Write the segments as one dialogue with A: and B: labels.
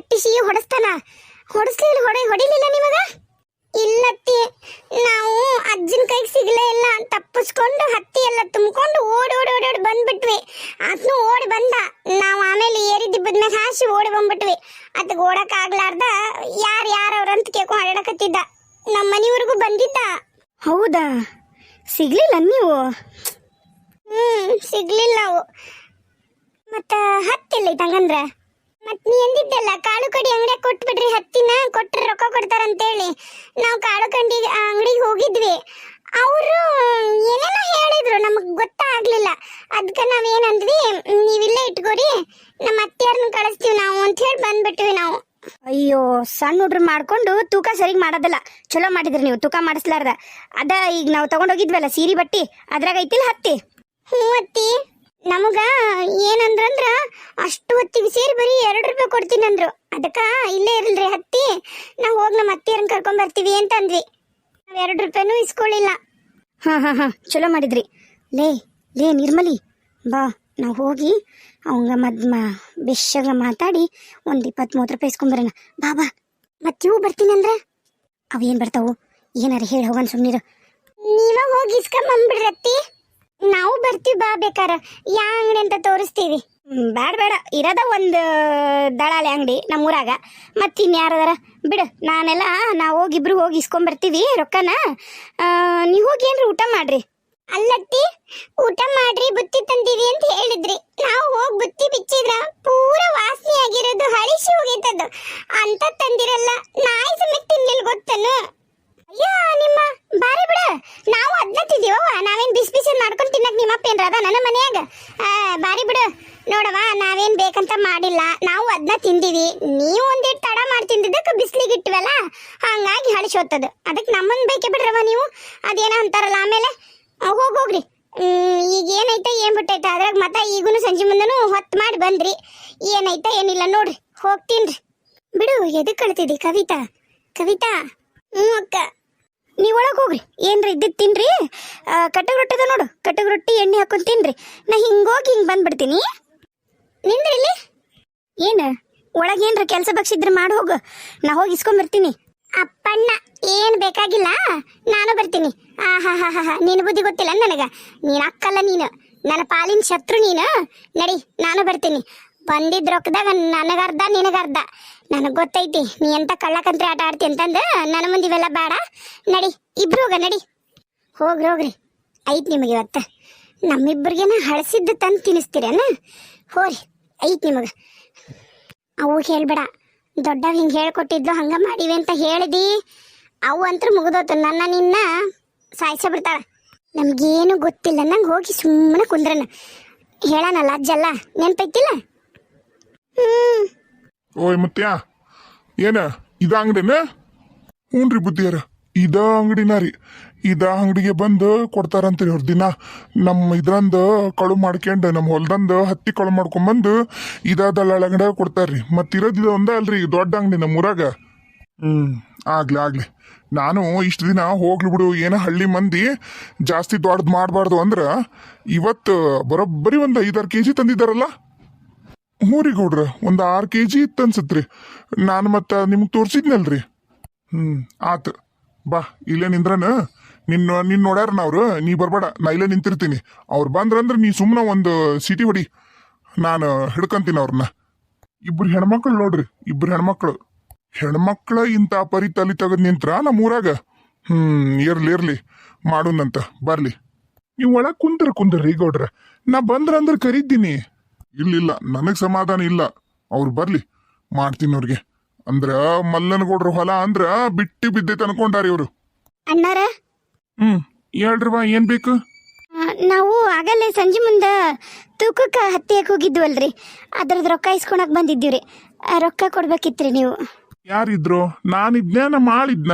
A: ಕಟ್ಟಿಸಿ ಹೊಡಸ್ತಾನ? ಹೊಡಸ್ಲಿಲ್ಲ ಹೊಡೆ ಹೊಡಿಲಿಲ್ಲ ನಿಮಗ? ಇಲ್ಲತ್ತಿ ನಾವು ಅಜ್ಜನ ಕೈಗೆ ಸಿಗಲೇ ಇಲ್ಲ. ತಪ್ಪಿಸ್ಕೊಂಡು ಹತ್ತಿ ಎಲ್ಲ ತುಂಬಿಕೊಂಡು ಓಡಿ ಓಡಿ ಓಡಿ ಓಡಿ ಬಂದ್ಬಿಟ್ವಿ. ಆತನು ಓಡಿ ಬಂದ. ನಾವು ಆಮೇಲೆ ಏರಿದಿಬ್ಬದ ಮೇಲೆ ಹಾಸಿ ಓಡಿ ಬಂದ್ಬಿಟ್ವಿ. ಅದಕ್ಕೆ ಓಡಕ್ ಆಗ್ಲಾರ್ದ ಯಾರು ಯಾರು ಅಂತ ಕೇಳ್ಕೊಂಡು ಹರಡಕತ್ತಿದ್ದ ನಮ್ಮ ಮನೆವರೆಗೂ ಬಂದಿದ್ದ. ಹೌದಾ? ಸಿಗ್ಲಿಲ್ಲ ನೀವು? ಹ್ಮ್ ಸಿಗ್ಲಿಲ್ಲ ಅವು. ಮತ್ತ ಹತ್ತಿಲ್ಲ ಹಂಗಂದ್ರ ಮತ್ ನೀ ಎಂದಿದ್ದಲ್ಲ ಕಾಳು ಕಡಿ ಅಂಗಡಿ ಕೊಟ್ಬಿಡ್ರಿ ಹತ್ತಿನ ಕೊಟ್ರೆ ರೊಕ್ಕ ಕೊಡ್ತಾರಂತೇಳಿ. ನಾವು ಕಾಳು ಕಂಡಿ ಅಂಗಡಿಗೆ ಹೋಗಿದ್ವಿ. ಅವರು ಏನೇನೋ ಹೇಳಿದ್ರು ನಮಗೆ ಗೊತ್ತಾಗ್ಲಿಲ್ಲ. ಅದಕ್ಕೆ ನಾವೇನಂದ್ವಿ ನೀವಿಲ್ಲೇ ಇಟ್ಕೋರಿ ನಮ್ಮ ಅತ್ತೆಯರ್ನ ಕಳಿಸ್ತೀವಿ ನಾವು ಅಂತ ಹೇಳಿ ಬಂದ್ಬಿಟ್ವಿ ನಾವು. ಅಯ್ಯೋ ಸಣ್ಣ ಹುಡ್ರು ಮಾಡ್ಕೊಂಡು ತೂಕ ಸರಿಗೆ ಮಾಡೋದಿಲ್ಲ. ಚಲೋ ಮಾಡಿದ್ರಿ ನೀವು ತೂಕ ಮಾಡಿಸ್ಲಾರ್ದ. ಅದ ಈಗ ನಾವು ತಗೊಂಡೋಗಿದ್ವಲ್ಲ ಸೀರೆ ಬಟ್ಟಿ ಅದ್ರಾಗ ಐತಿಲ್ಲ ಹತ್ತಿ? ಹ್ಞೂ ಅತ್ತಿ. ನಮಗ ಏನಂದ್ರಂದ್ರ ಅಷ್ಟು ಹೊತ್ತಿಗೆ ಸೇರಿ ಬರೀ ಎರಡು ರೂಪಾಯಿ ಕೊಡ್ತೀನಿ ಅಂದ್ರು. ಅದಕ್ಕ ಇಲ್ಲೇ ಇರಲ್ರಿ ಹತ್ತಿ. ನಾವು ಹೋಗಿ ನಮ್ಮ ಅತ್ತಿಯರನ್ನ ಕರ್ಕೊಂಡ್ ಬರ್ತೀವಿ ಅಂತ ಅಂದ್ವಿ. ನಾವ್ ಎರಡು ರೂಪಾಯಿನೂ ಇಸ್ಕೊಳ್ಳಿಲ್ಲ ಹಾ ಹಾ ಹಾ, ಚಲೋ ಮಾಡಿದ್ರಿ. ಲೇ ಲೇ ನಿರ್ಮಲಿ, ಬಾ, ನಾವು ಹೋಗಿ ಅವಂಗ ಮದ್ ಬೆಶಾಗ ಮಾತಾಡಿ ಒಂದು ಇಪ್ಪತ್ತು ಮೂವತ್ತು ರೂಪಾಯಿ ಇಸ್ಕೊಂಬರೋಣ ಬಾ ಬಾ. ಮತ್ತೆ ಇವು ಬರ್ತೀನಿ ಅಂದ್ರೆ? ಅವೇನು ಬರ್ತಾವು? ಏನಾರ ಹೇಳಿ ಹೋಗೋಣ ಸುಮ್ಮನಿರು ನೀವ ಹೋಗಿ ಇಸ್ಕೊಂಬಂದ್ಬಿಡ್ರಿ ಅತ್ತಿ. ನಾವು ಬರ್ತೀವಿ ಬಾ ಬೇಕಾರ. ಯಾ ಅಂಗಡಿ ಅಂತ ತೋರಿಸ್ತೀವಿ. ಬೇಡ ಬೇಡ ಇರೋದ ಒಂದು ದಳಾಳಿ ಅಂಗಡಿ ನಮ್ಮೂರಾಗ. ಮತ್ತಿನ್ಯಾರದಾರ ಬಿಡು, ನಾನೆಲ್ಲ ನಾವು ಹೋಗಿಬ್ರು ಹೋಗಿ ಇಸ್ಕೊಂಬರ್ತೀವಿ ರೊಕ್ಕನ. ನೀವು ಹೋಗಿ ಏನ್ರಿ ಊಟ ಮಾಡ್ರಿ. ಅಲ್ಲತ್ತಿ, ಊಟ ಮಾಡ್ರಿ, ಬುತ್ತಿ ತಂದೀವಿ ಅಂತ ಹೇಳಿದ್ರಿ. ನಾವು ಹೋಗಿ ಬುತ್ತಿ ಬಿಚ್ಚಿದ್ರ ಪೂರ ವಾಸನೆ ಆಗಿರೋದು ಹಳಿಸಿ ಹೋಗೈತದು. ಅಂತ ತಂದಿರಲ್ಲ, ನಾಯಿ ಸಮೇತ ತಿನ್ಲಿಲ್ಲ ಗೊತ್ತನು? ಅಯ್ಯೋ, ನಿಮ್ಮ ಬಾರಿ ಬಿಡು. ನಾವು ಅದನ್ನ ತಿಂದೀವವ ನಾವೇನ್ ಬಿಸಿ ಮಾಡ್ಕೊಂಡು ತಿನ್ನಕ್ಕೆ ನಿಮ್ಮ ಅಪ್ಪ ಏನ್ರ ಅದ ನನ್ನ ಮನ್ಯಾಗ? ಬಾರಿ ಬಿಡು. ನೋಡವ ನಾವೇನ್ ಬೇಕಂತ ಮಾಡಿಲ್ಲ. ನಾವು ಅದನ್ನ ತಿಂದೀವಿ. ನೀವು ಒಂದಿಟ್ಟು ತಡ ಮಾಡಿ ತಿಂದಿದ್ದಕ್ಕೆ ಬಿಸಿಲಿಗೆ ಇಟ್ವಲ್ಲ, ಹಂಗಾಗಿ ಹಳಿಸಿ ಹೋಗ್ತದ ಅದಕ್ಕೆ ನಮ್ಮನ್ನು ಬೇಕೇ ಬಿಡ್ರವ ನೀವು? ಅದೇನೋ ಅಂತಾರಲ್ಲ, ಆಮೇಲೆ? ಹೋಗಿ, ಹೋಗ್ರಿ. ಈಗ ಏನೈತೆ, ಏನು ಬಿಟ್ಟೈತೆ? ಅದ್ರಾಗ ಮತ್ತೆ ಈಗೂ ಸಂಜೆ ಮುಂದನು ಹೊತ್ತು ಮಾಡಿ ಬಂದ್ರಿ. ಏನೈತೆ, ಏನಿಲ್ಲ, ನೋಡ್ರಿ. ಹೋಗ್ತೀನ್ರಿ ಬಿಡು ಎದಕ್ಕೆ ಕಳ್ತಿದ್ದಿ ಕವಿತಾ? ಕವಿತಾ? ಹ್ಞೂ ಅಕ್ಕ. ನೀವು ಒಳಗೆ ಹೋಗ್ರಿ. ಏನ್ರಿ ಇದ್ದಿದ್ದು ತಿನ್ರಿ? ಕಟ್ಟಗ ರೊಟ್ಟಿ ಅದ ನೋಡು. ಕಟ್ಟಗ ರೊಟ್ಟಿ, ಎಣ್ಣೆ ಹಾಕೊಂಡು ತಿನ್ರಿ. ನಾ ಹಿಂಗೋಗಿ ಹಿಂಗೆ ಬಂದ್ಬಿಡ್ತೀನಿ. ನಿಂದ್ರಿ ಇಲ್ಲಿ. ಏನು? ಒಳಗೆ ಏನ್ರ ಕೆಲಸ ಬಗ್ಸಿದ್ರೆ ಮಾಡಿ ಹೋಗು. ನಾ ಹೋಗಿ ಇಸ್ಕೊಂಬರ್ತೀನಿ. ಅಪ್ಪಣ್ಣ, ಏನು ಬೇಕಾಗಿಲ್ಲ? ನಾನು ಬರ್ತೀನಿ. ಆ, ಹಾ ಹಾ ಹಾ ನೀನು ಬುದ್ಧಿ ಗೊತ್ತಿಲ್ಲ ನನಗೆ. ನೀನು ಅಕ್ಕಲ್ಲ ನೀನು. ನನ್ನ ಪಾಲಿನ ಶತ್ರು ನೀನು. ನಡಿ, ನಾನು ಬರ್ತೀನಿ. ಬಂದಿದ್ದ ರೊಕ್ಕದಾಗ ನನಗರ್ಧ, ನಿನಗರ್ಧ. ನನಗೆ ಗೊತ್ತೈತಿ. ನೀ ಎಂತ ಕಳ್ಳಕಂತ್ರಿ ಆಟ ಆಡ್ತಿ ಅಂತಂದು ನನ್ನ ಮುಂದೆ ಇವೆಲ್ಲ ಬೇಡ. ನಡಿ, ಇಬ್ರು ಹೋಗ, ನಡಿ. ಹೋಗ್ರಿ ಹೋಗ್ರಿ. ಐತ್ ನಿಮಗೆ ಇವತ್ತ. ನಮ್ಮಿಬ್ಬರಿಗೇನ ಹಳಸಿದ್ದು ತಂದು ತಿನ್ನಿಸ್ತೀರೇನ ಹೋರಿ, ಐತ್ ನಿಮಗೆ. ಅವು ಹೇಳ್ಬೇಡ. ದೊಡ್ಡವ್ ಹಿಂಗೆ ಹೇಳ್ಕೊಟ್ಟಿದ್ಲು, ಹಂಗ ಮಾಡಿವೆ ಅಂತ ಹೇಳಿದಿ. ಅವು ಅಂತೂ ಮುಗಿದೋತು. ನನ್ನ ನಿನ್ನ ಸಾಯಿಸ ಬಿಡ್ತಾಳ. ನಮ್ಗೇನು ಗೊತ್ತಿಲ್ಲ. ನಂಗೆ ಹೋಗಿ ಸುಮ್ಮನೆ ಕುಂದ್ರನ. ಹೇಳನಲ್ಲ, ಅಜ್ಜಲ್ಲ, ನೆನ್ಪೈತಿಲ್ಲ? ಹ್ಮ್.
B: ಓಯ್ ಮುತ್ಯ ಏನ ಇದ ಅಂಗಡಿನ? ಹ್ಞೂನ್ರಿ ಬುದ್ಧಿಯರ ಇದ ಅಂಗಡಿನ ರೀ. ಇದ ಅಂಗಡಿಗೆ ಬಂದು ಕೊಡ್ತಾರಂತ್ರಿ ಅವ್ರ ದಿನ. ನಮ್ಮ ಇದ್ರಂದು ಕಳು ಮಾಡ್ಕೊಂಡು ನಮ್ಮ ಹೊಲ್ದಂದು ಹತ್ತಿ ಕಳು ಮಾಡ್ಕೊಂಬಂದು ಇದ ದಲ್ಲಾಳ ಅಂಗಡಿಯಾಗ ಕೊಡ್ತಾರ್ರಿ. ಮತ್ತೆ ಇದು ಒಂದೇ ಅಲ್ರಿ ದೊಡ್ಡ ಅಂಗಡಿ ನಮ್ಮ ಊರಾಗ ಹ್ಮ್. ಆಗ್ಲಿ ಆಗ್ಲಿ. ನಾನು ಇಷ್ಟು ದಿನ ಹೋಗ್ಲಿ ಬಿಡು ಏನೋ ಹಳ್ಳಿ ಮಂದಿ ಜಾಸ್ತಿ ದೊಡ್ಡದು ಮಾಡಬಾರ್ದು ಅಂದ್ರ ಇವತ್ತು ಬರೋಬ್ಬರಿ ಒಂದು ಐದಾರು ಕೆ ಜಿ ತಂದಿದ್ದಾರಲ್ಲ? ಹ್ಞೂ ರೀ ಗೌಡ್ರ, ಒಂದು ಆರು ಕೆ ಜಿ ಇತ್ತು ಅನ್ಸತ್ರಿ. ನಾನು ಮತ್ತೆ ನಿಮ್ಗೆ ತೋರಿಸಿದ್ನಲ್ರಿ. ಹ್ಞೂ ಆತು. ಬಾ, ಇಲ್ಲೇ ನಿಂದ್ರನ. ನಿನ್ನ ನಿನ್ನ ನೋಡ್ಯಾರ ನಾವ್ರು ನೀ ಬರ್ಬೇಡ, ನಾ ಇಲ್ಲೇ ನಿಂತಿರ್ತೀನಿ. ಅವ್ರು ಬಂದ್ರಂದ್ರೆ ನೀ ಸುಮ್ಮನೆ ಒಂದು ಸಿಟಿ ಹೊಡಿ. ನಾನು ಹಿಡ್ಕೊಂತೀನಿ ಅವ್ರನ್ನ ಇಬ್ಬರು ಹೆಣ್ಮಕ್ಳು ನೋಡ್ರಿ, ಇಬ್ರು ಹೆಣ್ಮಕ್ಳು. ಹೆಣ್ಮಕ್ಳು ಇಂಥ ಪರಿ ತಲೆ ತೆಗೆದು ನಿಂತ್ರ ನಮ್ಮ ಊರಾಗ ಹ್ಮ್, ಇರ್ಲಿ ಇರ್ಲಿ. ಮಾಡೋಣಂತ, ಬರ್ಲಿ. ನೀವು ಒಳಗೆ ಕುಂದ್ರ ಕುಂದ್ರಿ ಗೌಡ್ರ. ನಾ ಬಂದ್ರಂದ್ರೆ ಕರೀತೀನಿ ಇಲ್ಲಿಲ್ಲ. ನನಗೆ ಸಮಾಧಾನ ಇಲ್ಲ. ಅವ್ರು ಬರ್ಲಿ. ಮಾಡ್ತೀನಿ ಅವ್ರಿಗೆ. ಅಂದ್ರ ಮಲ್ಲನಗೌಡ್ರ ಹೊಲ ಅಂದ್ರ ಬಿಟ್ಟಿ ಬಿದ್ದೈತೆ ಅನ್ಕೊಂಡಾರಿ ಇವ್ರು.
A: ಅಣ್ಣಾರ?
B: ಹ್ಮ್ ಹೇಳ್ರಿ ಬಾ ಏನ್ ಬೇಕು?
A: ನಾವು ಆಗಲೇ ಸಂಜೆ ಮುಂದೆ ತೂಕಕ್ಕೆ ಹತ್ತಿಯಕ್ಕೆ ಹೋಗಿದ್ವಲ್ರಿ. ಅದ್ರದ್ದು ರೊಕ್ಕ ಇಸ್ಕೊಳಕ್ ಬಂದಿದ್ದೀವ್ರಿ. ರೊಕ್ಕ ಕೊಡ್ಬೇಕಿತ್ರಿ ನೀವು.
B: ಯಾರಿದ್ರು? ನಾನಿದ್ನ ನಮ್ಮ ಆಳಿದ್ನ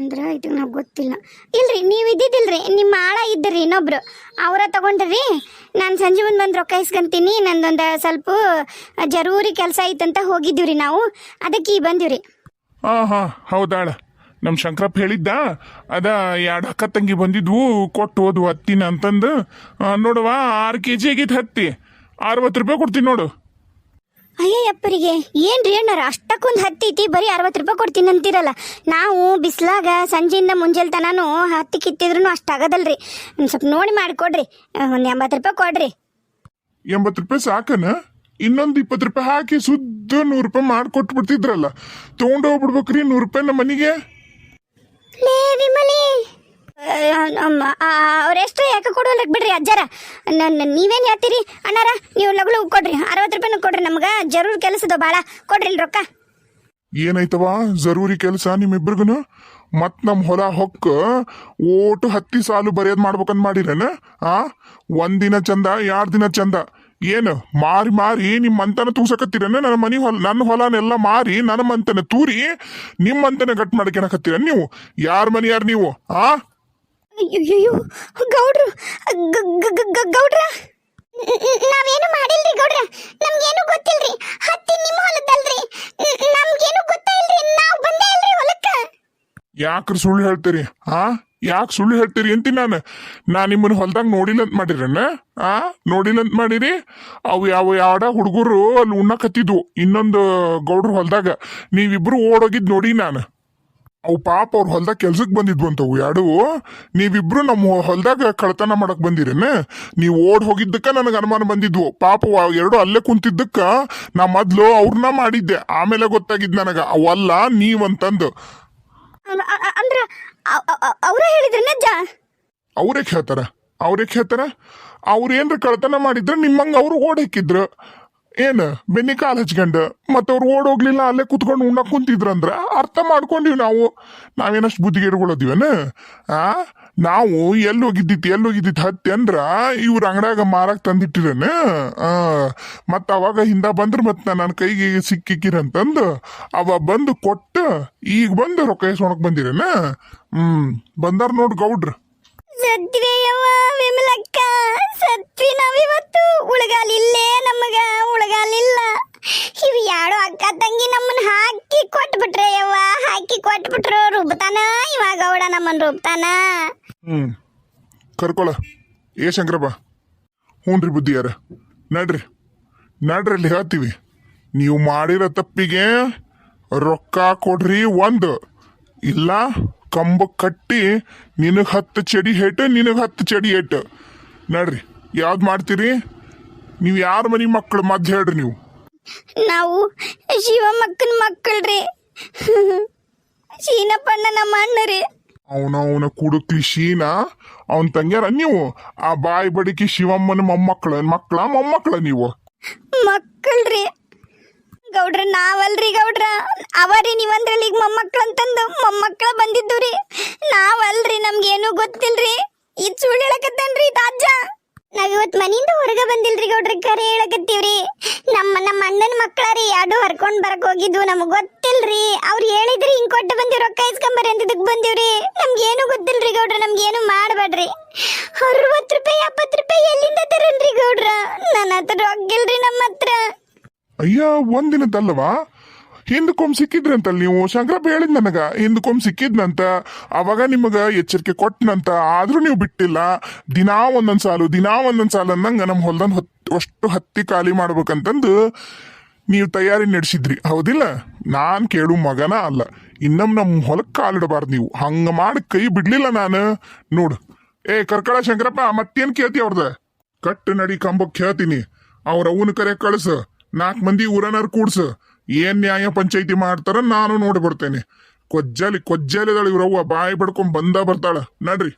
A: ಅಂದ್ರೆ ಇದು ನಾವು ಗೊತ್ತಿಲ್ಲ. ಇಲ್ರಿ, ನೀವು ಇದ್ದಿದ್ದಿಲ್ರಿ, ನಿಮ್ಮ ಆಳ ಇದ್ರಿ ಇನ್ನೊಬ್ರು. ಅವರ ತಗೊಂಡ್ರಿ. ನಾನು ಸಂಜೆ ಮುಂದೆ ಬಂದು ರೊಕ್ಕ ಇಸ್ಕೊಂತೀನಿ, ನಂದೊಂದು ಸ್ವಲ್ಪ ಜರೂರಿ ಕೆಲಸ ಐತಂತ ಹೋಗಿದ್ದೀವ್ರಿ ನಾವು. ಅದಕ್ಕೆ ಈ ರೀ
B: ಹಾಂ ಹಾಂ, ಹೌದಾಳ. ನಮ್ಮ ಶಂಕರಪ್ಪ ಹೇಳಿದ್ದ, ಅದ ಎರಡು ಅಕ್ಕ ತಂಗಿ ಬಂದಿದ್ವು, ಕೊಟ್ಟು ಹೋದ್ವು ಹತ್ತಿನ ಅಂತಂದು. ನೋಡುವ, ಆರು ಕೆ ಜಿ ಆಗಿತ್ತು ಹತ್ತಿ. ಅರವತ್ತು ರೂಪಾಯಿ ಕೊಡ್ತೀನಿ ನೋಡು.
A: ಅಯ್ಯಯ್ಯಪ್ಪರಿಗೆ ಏನ್ರಿ ಅಣ್ಣಾರ? ಅಷ್ಟಕ್ಕೊಂದು ಹತ್ತಿ ಐತಿ ಬರೀ ಅರವತ್ತು ರೂಪಾಯಿ ಕೊಡ್ತೀನಿ ಅಂತೀರಲ್ಲ. ನಾವು ಬಿಸ್ಲಾಗ ಸಂಜೆಯಿಂದ ಮುಂಜಾನೆ ತನೂ ಹತ್ತಿ ಕಿತ್ತಿದ್ರು ಅಷ್ಟಾಗದಲ್ರಿ ಒಂದು ಸ್ವಲ್ಪ ನೋಡಿ ಮಾಡಿಕೊಡ್ರಿ ಒಂದು ಎಂಬತ್ತು ರೂಪಾಯಿ ಕೊಡ್ರಿ.
B: ಎಂಬತ್ತು ರೂಪಾಯಿ ಸಾಕನ? ಇನ್ನೊಂದು ಇಪ್ಪತ್ತು ರೂಪಾಯಿ ಹಾಕಿ ಸುದ್ದ ನೂರು ರೂಪಾಯಿ ಮಾಡಿಕೊಟ್ಟು ಬಿಡ್ತಿದ್ರಲ್ಲ ತೊಗೊಂಡು ಹೋಗ್ಬಿಡ್ಬೇಕ್ರಿ ನೂರು ರೂಪಾಯಿ ನಮ್ಮ ಮನೆಗೆ.
A: ಅವ್ರೆಷ್ಟು ಯಾಕೆ ಕೊಡೋಲ್ಲ ಬಿಡ್ರಿ ಅಜ್ಜಾರ? ನನ್ನ ನೀವೇನು ಹೇಳ್ತೀರಿ? ಅಣ್ಣಾರ, ನೀವು ಲಗು ಲಗು ಕೊಡ್ರಿ. ಅರವತ್ತು ರೂಪಾಯಿನೂ ಕೊಡ್ರಿ ನಮ್ಗೆ. ಜರೂರ್ ಕೆಲಸದ ಬಾಳ. ಕೊಡ್ರಿ ರೊಕ್ಕ.
B: ಏನಾಯ್ತವ ಜರೂರಿ ಕೆಲಸ ನಿಮ್ಮಿಬ್ರಿಗೂ ಮತ್ ನಮ್ಮ ಹೊಲ ಹೊಕ್ಕ ಓಟು ಹತ್ತಿ ಸಾಲು ಬರೆಯೋದ್ ಮಾಡ್ಬೇಕಂತ ಮಾಡಿರೇನ ಆ? ಒಂದಿನ ಚಂದ ಎರಡು ದಿನ ಚಂದ? ಏನು, ಮಾರಿ ಮಾರಿ ನಿಮ್ಮ ಮಂತನ ತೂಸಕತ್ತಿರೇನ ನನ್ನ ಮನಿ ಹೊಲ, ನನ್ನ ಹೊಲನೆಲ್ಲ ಮಾರಿ ನನ್ನ ಮಂತನ ತೂರಿ ನಿಮ್ಮ ಮಂತನ ಗಟ್ ಮಾಡ್ಕೊಳಕತ್ತೀರ ನೀವು? ಯಾರ ಮನಿ ಯಾರ ನೀವು, ಆ?
A: ಅಯ್ಯಯ್ಯೋ ಗೌಡ್ರು ಗೌಡ್ರ? ನಾವೇನು ಮಾಡಿಲ್ರಿ ಗೌಡ್ರ? ನಮ್ಗೇನು ಗೊತ್ತಿಲ್ರಿ. ಹತ್ತಿ ನಿಮ್ಮ ಹೊಲದಲ್ರಿ. ನಮ್ಗೇನು ಗೊತ್ತಿಲ್ರಿ ನಾವು ಬಂದೇ ಇಲ್ರಿ ಹೊಲಕ್ಕ.
B: ಯಾಕ್ರ ಸುಳ್ಳು ಹೇಳ್ತೀರಿ? ಹಾ ಯಾಕೆ ಸುಳ್ಳು ಹೇಳ್ತೀರಿ ಅಂತ ನಾನು. ನಾ ನಿಮ್ಮನ್ನ ಹೊಲ್ದಾಗ ನೋಡಿಲ್ಲ ಅಂತ ಮಾಡಿರಣ್ಣ ಆ? ನೋಡಿಲ್ಲ ಅಂತ ಮಾಡಿರಿ? ಅವು ಯಾವ ಯಾಡ ಹುಡುಗರು ಅಲ್ಲಿ ಉಣ್ಣಕತ್ತಿದ್ವು. ಇನ್ನೊಂದು ಗೌಡ್ರ ಹೊಲ್ದಾಗ. ನೀವಿಬ್ರು ಓಡೋಗಿದ್ ನೋಡಿ ನಾನು. ಅವು ಪಾಪ ಅವ್ರ ಹೊಲ್ದಾಗ ಕೆಲ್ಸಕ್ಕೆ ಬಂದಿದ್ವು ಅಂತವು ಎರಡು ನೀವಿಬ್ರು ನಮ್ಮ ಹೊಲ್ದಾಗ ಕಳ್ತನ ಮಾಡಕ್ ಬಂದಿರೇನ? ನೀವು ಓಡ್ ಹೋಗಿದ್ದಕ್ಕ ನನಗೆ ಅನುಮಾನ ಬಂದಿದ್ವು. ಪಾಪ ಎರಡು ಅಲ್ಲೇ ಕುಂತಿದ್ದಕ್ಕ ನಾ ಮೊದ್ಲು ಅವ್ರನ್ನ ಮಾಡಿದ್ದೆ. ಆಮೇಲೆ ಗೊತ್ತಾಗಿದ್ ನನಗ. ಅವಲ್ಲ ನೀವಂತಂದು.
A: ಅಂದ್ರ ಅವ್ರ
B: ಅವ್ರೇ ಹೇಳ್ತಾರ? ಅವ್ರೇ ಹೇಳ್ತಾರ? ಅವ್ರ ಏನ್ರ ಕಳ್ತನ ಮಾಡಿದ್ರ ನಿಮ್ಮಂಗ ಅವ್ರು ಓಡ್ ಹಾಕಿದ್ರು. ಏನ್? ಬೆನ್ನಿ ಕಾಲ್ ಹಚ್ಕೊಂಡ್ ಮತ್ತ ಅವ್ರು ಓಡ್ ಹೋಗ್ಲಿಲ್ಲ ಅಲ್ಲೇ ಕುತ್ಕೊಂಡು ಉಣ್ಣ ಕುಂತಿದ್ರಂದ್ರ ಅರ್ಥ ಮಾಡ್ಕೊಂಡಿವ್ ನಾವು. ನಾವೇನಷ್ಟು ಬುದ್ಧಿಗೇಡ್ಗಳದಿವನ? ಆ? ನಾವು ಎಲ್ಲಿ ಹೋಗಿದ್ದಿತ್ತು ಎಲ್ಲಿ ಹೋಗಿದ್ದಿತ್ತು ಹತ್ತಿ ಅಂದ್ರ ಇವ್ರ ಅಂಗಡ್ಯಾಗ ಮಾರಕ್ ತಂದಿಟ್ಟಿರನ? ಮತ್ತ ಅವಾಗ ಹಿಂದ ಬಂದ್ರ ಮತ್ ನನ್ನ ಕೈಗೆ ಸಿಕ್ಕಿಕ್ಕಿರಂತಂದು ಅವ ಬಂದು ಕೊಟ್ಟು ಈಗ ಬಂದು ರೊಕ್ಕ ಇಸ್ಕೊಳಕ್ ಬಂದಿರನ? ಹ್ಮ್, ಬಂದಾರ ನೋಡ್ ಗೌಡ್ರ.
A: ಸತ್ವಿ ನಾವಿವತ್ತು ಉಳಗಾಲಿಲ್ಲೇ ನಮಗ ಅಕ್ಕ ತಂಗಿ ನಮ್ಮನ್ನ ಹಾಕಿ ಕೊಟ್ಬಿಟ್ರೆ ಯವ್ವ. ಹಾಕಿ ಕೊಟ್ಬಿಟ್ರು, ರುಬ್ತಾನ. ಇವಾಗ ಅವಳ ನಮ್ಮನ್ನ ರುಬ್ತಾನ.
B: ಹ್ಮ್. ಕರ್ಕೊಳ. ಏ ಶಂಕರಪ್ಪ ಹ್ಞೂನ್ರಿ ಬುದ್ಧಿಯಾರ. ನಡ್ರಿ. ನಡ್ರಿ ಅಲ್ಲಿ ಹೇಳ್ತೀವಿ. ನೀವು ಮಾಡಿರೋ ತಪ್ಪಿಗೆ ರೊಕ್ಕ ಕೊಡ್ರಿ ಒಂದು. ಇಲ್ಲ, ಕಂಬ ಕಟ್ಟಿ ನಿನಗೆ ಹತ್ತು ಚಡಿ ಹೇಟು, ನಿನಗೆ ಹತ್ತು ಚಡಿ ಏಟು ನಡ್ರಿ. ಯಾವ್ದು ಮಾಡ್ತೀರಿ? ನೀವು ಯಾರ ಮನೆ ಮಕ್ಕಳು ಮಧ್ಯ ಹೇಳ್ರಿ ನೀವು.
A: ನಾವು ಶಿವಮಕ್ಕನ ಮಕ್ಕಳ್ರಿ. ಶೀನಪ್ಪಣ್ಣ ನಮ್ಮ ಅಣ್ಣರಿ.
B: ಅವನ ಅವನ ಕುಡುಕ್ಲಿ ಶೀನ ಅವನ್ ತಂಗ್ಯಾರ ನೀವು. ಆ ಬಾಯಿ ಬಡಿಕಿ ಶಿವಮ್ಮನ ಮೊಮ್ಮಕ್ಕಳ ಮಕ್ಕಳ ಮೊಮ್ಮಕ್ಕಳ ನೀವು.
A: ಮಕ್ಕಳ್ರಿ. ಗೌಡ್ರ ನಾವಲ್ರಿ ಗೌಡ್ರ. ಅವರಿ ನೀವಂದ್ರಲ್ಲಿ ಈಗ ಮೊಮ್ಮಕ್ಳು ಅಂತಂದು. ಮೊಮ್ಮಕ್ಳ ಬಂದಿದ್ದು ರೀ ನಾವಲ್ರಿ ನಮ್ಗೇನು ಗೊತ್ತಿಲ್ರಿ. ಇದು ಸುಳ್ಳು ಹೇಳಕತ್ತನ್ರಿ ತಾಜ ನಾವ್ ಇವತ್ತು ಮನೆಯಿಂದ ಹೊರಗೆ ಬಂದಿಲ್ರಿ ಗೌಡ್ರ ಕರೆ ಹೇಳಕತ್ತೀವ್ರಿ. ನಮ್ಮ ನಮ್ಮ ಅಣ್ಣನ ಮಕ್ಕಳ ರೀ ಎರಡು ಹರ್ಕೊಂಡ್ ಬರಕ್ ಹೋಗಿದ್ವು ನಮಗ್ ಗೊತ್ತಿಲ್ರಿ. ಅವ್ರು ಹೇಳಿದ್ರಿ, ಹಿಂಗ್ ಕೊಟ್ಟು ಬಂದಿವ್, ರೊಕ್ಕ ಇಸ್ಕೊಂಬರ್ರಿ ಇದಕ್ ಬಂದಿವ್ರಿ. ನಮ್ಗೇನು ಗೊತ್ತಿಲ್ರಿ ಗೌಡ್ರ ನಮ್ಗೇನು ಮಾಡ್ಬೇಡ್ರಿ ಅರವತ್ತು ರೂಪಾಯಿ ಎಪ್ಪತ್ತು ರೂಪಾಯಿ ಎಲ್ಲಿಂದ ತರನ್ರಿ ಗೌಡ್ರ? ನನ್ನ ಹತ್ರ ರೊಕ್ಕಿಲ್ರಿ ನಮ್ಮ ಹತ್ರ.
B: ಅಯ್ಯ ಒಂದಿನದಲ್ಲವಾ ಹಿಂದಕ್ಕೊಮ್ಮೆ ಸಿಕ್ಕಿದ್ರಂತಲ್ಲ ನೀವು? ಶಂಕರಪ್ಪ ಹೇಳಿದ್ ನನಗ ಹಿಂದಕ್ಕೊಮ್ಮೆ ಸಿಕ್ಕಿದ್ನಂತ. ಅವಾಗ ನಿಮಗ ಎಚ್ಚರಿಕೆ ಕೊಟ್ಟನಂತ ಆದ್ರೂ ನೀವು ಬಿಟ್ಟಿಲ್ಲ. ದಿನಾ ಒಂದೊಂದ್ ಸಾಲು, ದಿನಾ ಒಂದೊಂದ್ ಸಾಲು ಅನ್ನಂಗ ನಮ್ಮ ಹೊಲ್ದನ್ ಹೊತ್ ಅಷ್ಟು ಹತ್ತಿ ಖಾಲಿ ಮಾಡ್ಬೇಕಂತಂದು ನೀವು ತಯಾರಿ ನಡೆಸಿದ್ರಿ. ಹೌದಿಲ್ಲ? ನಾನು ಕೇಳು ಮಗನ ಅಲ್ಲ. ಇನ್ನೊಮ್ಮೆ ನಮ್ಮ ಹೊಲಕ್ಕೆ ಕಾಲಿಡಬಾರ್ದು ನೀವು. ಹಂಗ ಮಾಡಿ ಕೈ ಬಿಡ್ಲಿಲ್ಲ ನಾನು. ನೋಡು. ಏ, ಕರ್ಕಳ ಶಂಕರಪ್ಪ, ಮತ್ತೇನು ಕೇಳ್ತಿ ಅವ್ರದ? ಕಟ್ಟು ನಡಿ ಕಂಬಕ್ಕೆ ಕೇಳ್ತೀನಿ. ಅವ್ರ ಅವನ ಕರೆ ಕಳಿಸ. ನಾಲ್ಕು ಮಂದಿ ಊರನಾರು ಕೂಡ್ಸ. ಏನ್ ನ್ಯಾಯ ಪಂಚಾಯತಿ ಮಾಡ್ತಾರ ನಾನು ನೋಡಿ ಕೊಜ್ಜಾಲಿ ಕೊಜ್ಜಾಲಿದಾಳ ಇವ್ರವ್ವ ಬಾಯಿ ಬಡ್ಕೊಂಡ್ ಬಂದ ಬರ್ತಾಳ. ನಡ್ರಿ.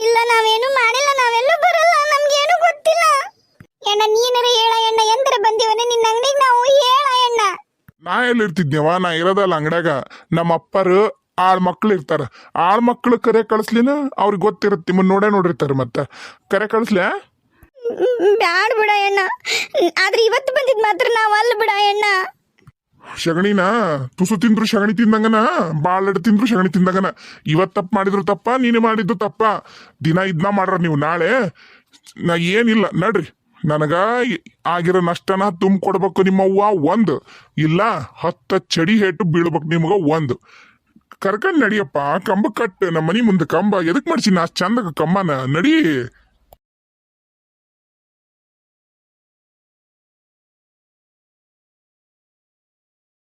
A: ಇಲ್ಲ, ನಾವೇನು ಮಾಡಿಲ್ಲ. ನಾವೆಲ್ಲೂ ಬರಲ್ಲ. ನಮ್ಗೇನು ಗೊತ್ತಿಲ್ಲ. ಎಣ್ಣ ನೀನರ ಹೇಳ ಎಣ್ಣ ಎಂದ್ರ ಬಂದಿವನ? ನಿನ್ನ ಅಂಗಡಿಗೆ ನಾವು ಹೇಳ ಎಣ್ಣ
B: ನಾ ಎಲ್ಲಿರ್ತಿದ್ನೇವ? ನಾ ಇರೋದಲ್ಲ ಅಂಗಡ್ಯಾಗ. ನಮ್ಮ ಅಪ್ಪರು ಆಳ್ ಮಕ್ಳು ಇರ್ತಾರ. ಆಳ್ ಮಕ್ಳು ಕರೆ ಕಳಿಸ್ಲಿನ ಅವ್ರಿಗೆ ಗೊತ್ತಿರುತ್ತೆ. ನಿಮ್ಮನ್ನ ನೋಡೇ ನೋಡಿರ್ತಾರ ಮತ್ತೆ. ಕರೆ ಕಳಿಸ್ಲ?
A: ಬ್ಯಾಡ ಬಿಡ ಎಣ್ಣ ಆದ್ರೆ ಇವತ್ತು ಬಂದಿದ್ ಮಾತ್ರ ನಾವ್ ಅಲ್ಲ ಬಿಡ ಎಣ್ಣ
B: ಶಗಣಿನ? ತುಸು ತಿಂದ್ರು ಶಗಣಿ ತಿಂದಂಗನ? ಬಾಳೆಡ್ ತಿಂದ್ರು ಶಗಣಿ ತಿಂದಂಗನ? ಇವತ್ ತಪ್ಪು ಮಾಡಿದ್ರು ತಪ್ಪ ನೀನು ಮಾಡಿದ್ದು ತಪ್ಪ. ದಿನ ಇದನ್ನ ಮಾಡ್ರ ನೀವು ನಾಳೆ. ನಾ ಏನಿಲ್ಲ. ನಡ್ರಿ. ನನಗ ಆಗಿರೋ ನಷ್ಟನ ತುಂಬ ಕೊಡ್ಬೇಕು ನಿಮ್ಮವ್ವ, ಒಂದು. ಇಲ್ಲ, ಹತ್ತ ಚಡಿ ಹೇಟು ಬೀಳ್ಬೇಕು ನಿಮಗ ಒಂದು. ಕರ್ಕಂಡ್ ನಡಿಯಪ್ಪ, ಕಂಬ ಕಟ್ಟ ನಮ್ಮ ಮನಿ ಮುಂದೆ ಕಂಬ. ಎದಕ್ ಮಾಡ್ಸಿ ನಾ ಚಂದಕ್ಕೆ ಕಂಬನ? ನಡಿ.